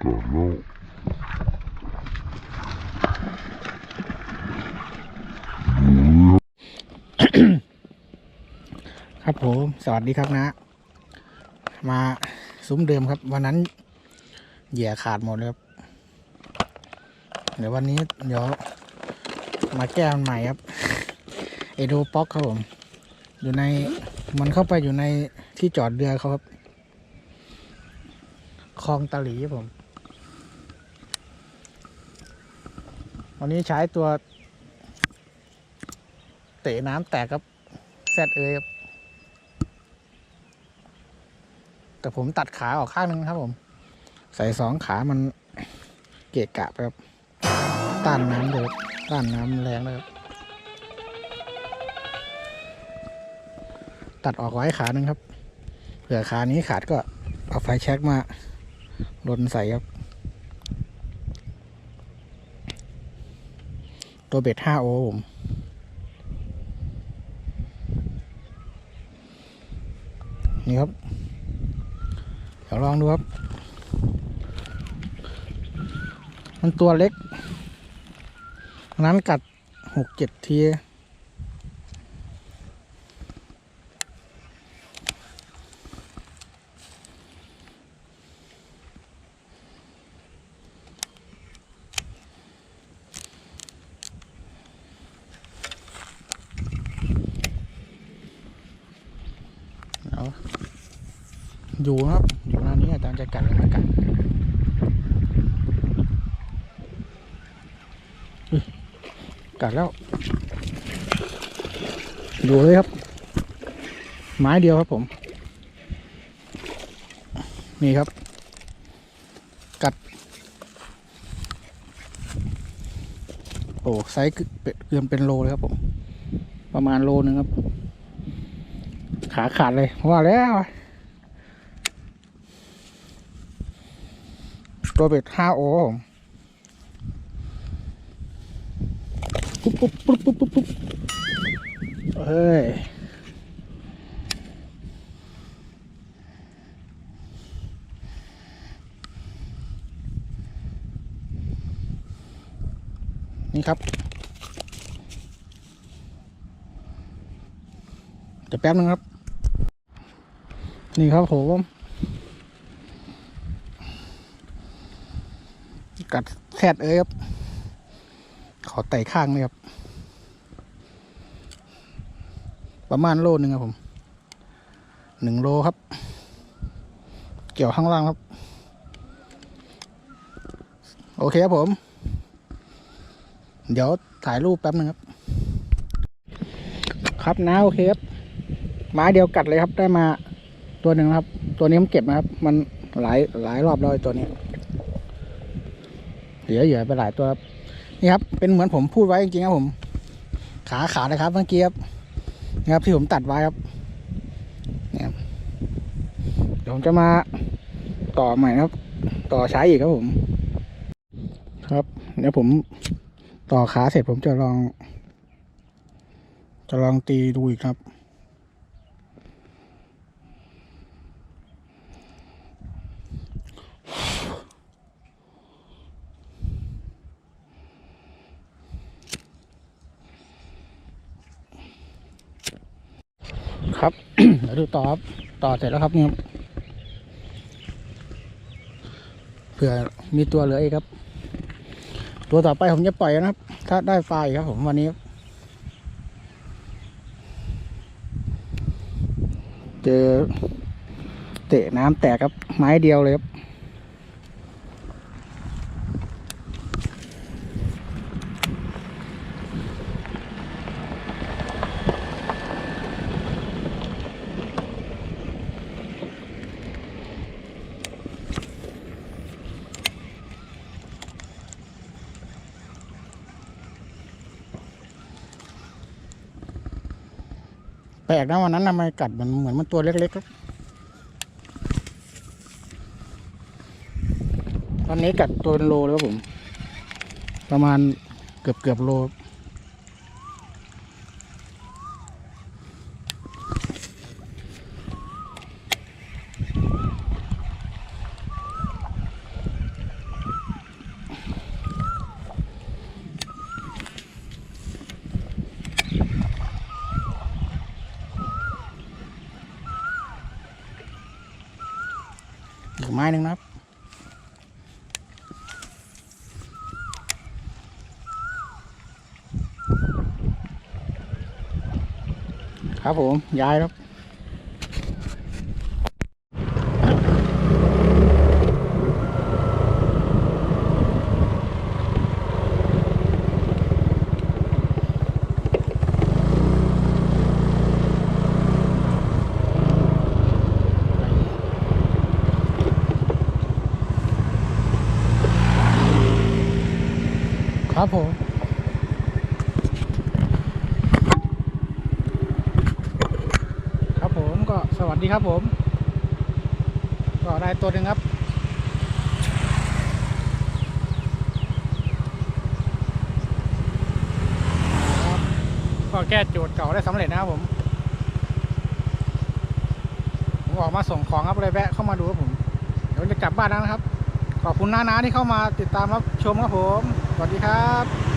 ครับผมสวัสดีครับนะ มาซุ้มเดิมครับวันนั้นเหยื่อขาดหมดเลยครับ เดี๋ยววันนี้เดี๋ยว มาแก้มันใหม่ครับ เอโดป๊อกครับผม อยู่ในมันเข้าไปอยู่ในที่จอดเรือเขาครับคลองตะหลีครับผม วันนี้ใช้ตัว เตะน้ำแตกครับแซดเอยครับ แต่ผมตัดขาออกข้างนึงครับผม ใส่สองขามันเกะกะไปครับต้านน้ำเลยต้านน้ำแรงเลยครับ ตัดออกไว้ขาหนึ่งครับ เผื่อขานี้ขาดก็เอาไฟแช็กมาลนใส่ครับ ตัวเบ็ด5โอผม นี่ครับ เดี๋ยวลองดูครับ มันตัวเล็กนนั้นกัดหกเจ็ดที อยู่ครับ อยู่นานนี้อาจารย์จะกัดหรือไม่กัดกัดแล้ว อยู่เลยครับ ไม้เดียวครับผม นี่ครับ กัด โอ้ไซส์เกือบเป็นโลเลยครับผม ประมาณโลนึงครับ ขาขาดเลยว่าแล้วตัวเบ็ด5โอผมปุ๊บปุ๊บปุ๊บปุ๊บปุ๊บปุ๊บเฮ้ยนี่ครับเดี๋ยวแป๊บนึงครับ นี่ครับผมกัดแทดเอ้ยครับ ขอไต่ข้างเลยครับ ประมาณโลหนึ่งครับผมหนึ่งโลครับ เกี่ยวข้างล่างครับ โอเคครับผม เดี๋ยวถ่ายรูปแป๊บนึงครับ ครับนะโอเคครับไม้เดียวกัดเลยครับได้มา ตัวหนึ่งครับ ตัวนี้ผมเก็บนะครับ มันหลายหลายรอบแล้วตัวนี้เหลือเหลือไปหลายตัวครับนี่ครับ เป็นเหมือนผมพูดไว้จริงๆครับผม ขาขาดนะครับเมื่อกี้ครับนี่ครับที่ผมตัดไว้ครับเนี่ยเดี๋ยวผมจะมาต่อใหม่ครับ ต่อใช้อีกครับผม ครับ เดี๋ยวผมต่อขาเสร็จผมจะลอง จะลองตีดูอีกครับ ครับ เดี๋ยวดูต่อครับต่อเสร็จแล้วครับเนี่ยเผื่อมีตัวเหลืออีกครับ ตัวต่อไปผมจะปล่อยนะครับ ถ้าได้ไฟครับผมวันนี้ เจอเตะน้ำแตกครับไม้เดียวเลยครับ แปลกนะวันนั้นทำไมกัดมันเหมือนมันตัวเล็กๆครับตอนนี้กัดตัวเป็นโลแล้วผม ประมาณเกือบเกือบโล น อีกไม้หนึ่งนะครับ ครับผมย้ายครับ ครับผมครับผมก็สวัสดีครับผม ก็ได้ตัวหนึ่งครับก็แก้โจทย์เก่าได้สำเร็จนะครับผม ผมออกมาส่งของครับเลยแวะเข้ามาดูครับผม เดี๋ยวจะกลับบ้านแล้วนะครับ ขอบคุณน้าๆที่เข้ามาติดตามรับชมครับผม สวัสดีครับ